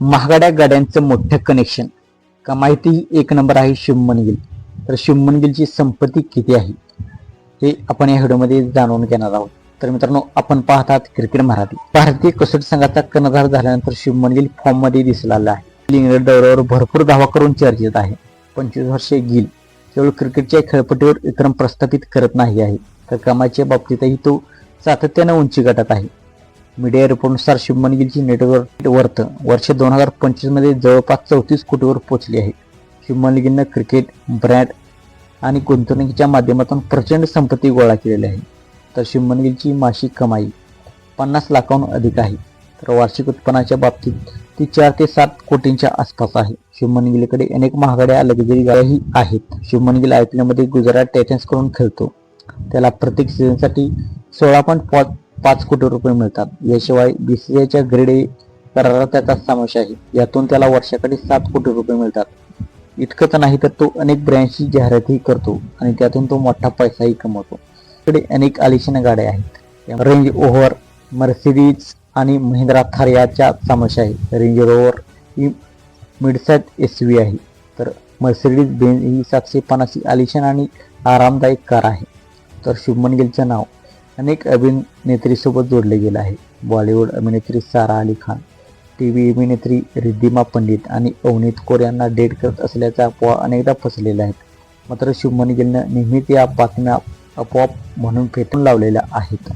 महागड्या गाड्यांचं मोठं कनेक्शन कमाईतही एक नंबर आहे शिवमनगिल तर शिवमनगिलची संपत्ती किती आहे? हे आपण या व्हिडिओमध्ये जाणून घेणार आहोत. तर मित्रांनो आपण पाहतात क्रिकेट मराठी. भारतीय कसोटी संघाचा कर्णधार झाल्यानंतर शिवमनगिल फॉर्ममध्ये दिसला आहे. इंग्लंड दौऱ्यावर भरपूर धावा करून चर्चेत आहे. पंचवीस वर्षे गिल. केवळ क्रिकेटच्या खेळपट्टीवर विक्रम प्रस्थापित करत नाही आहे. तर कमाईच्या बाबतीतही तो सातत्यानं उंची गटात आहे. मीडिया रिपोर्टनुसार शुभमन नेटवर्क वर्थ वर्ष दोन हजार पंचवीसमध्ये जवळपास चौतीस कोटीवर पोहोचली आहे. शुभमन क्रिकेट ब्रँड आणि गुंतवणुकीच्या माध्यमातून प्रचंड संपत्ती गोळा केलेली आहे. तर शिवमनगिरीची मासिक कमाई पन्नास लाखाहून अधिक आहे. तर वार्षिक उत्पन्नाच्या बाबतीत ती चार ते सात कोटींच्या आसपास आहे. शिवमनगिरीकडे अनेक महागड्या लक्झरी गाड्याही आहेत. शुभमन आय पी एलमध्ये गुजरात टायटन्सकडून खेळतो. त्याला प्रत्येक सीझनसाठी सोळा पॉईंट पाच पाच कोटी रुपये मिळतात. याशिवाय बीसीआयच्या ग्रेड ए करारात त्याचा समावेश आहे. यातून त्याला वर्षाकडे सात कोटी रुपये मिळतात. इतकंच नाही तर तो अनेक ब्रँडची जाहिरातही करतो आणि त्यातून तो मोठा पैसाही कमवतो. इकडे अनेक आलिशान गाड्या आहेत. रेंज ओव्हर मर्सिडीज आणि महिंद्रा थार याच्या समावेश आहे. रेंज रोवर ही मिडसाईज एस व्ही आहे. तर मर्सिडीज बेन ही सातशे पन्नास आलिशान आणि आरामदायक कार आहे. तर शुभमन गिलचं नाव. अनेक अभिनेत्रीसोबत जोडले गेले आहे. बॉलिवूड अभिनेत्री सारा अली खान टी व्ही अभिनेत्री रिद्धिमा पंडित आणि अवनीत कोर यांना डेट करत असल्याचा अफवा अनेकदा फसलेल्या आहेत मात्र शुभमन गिलनं नेहमीच या बातम्या आपोआप म्हणून फेटून लावलेल्या आहेत.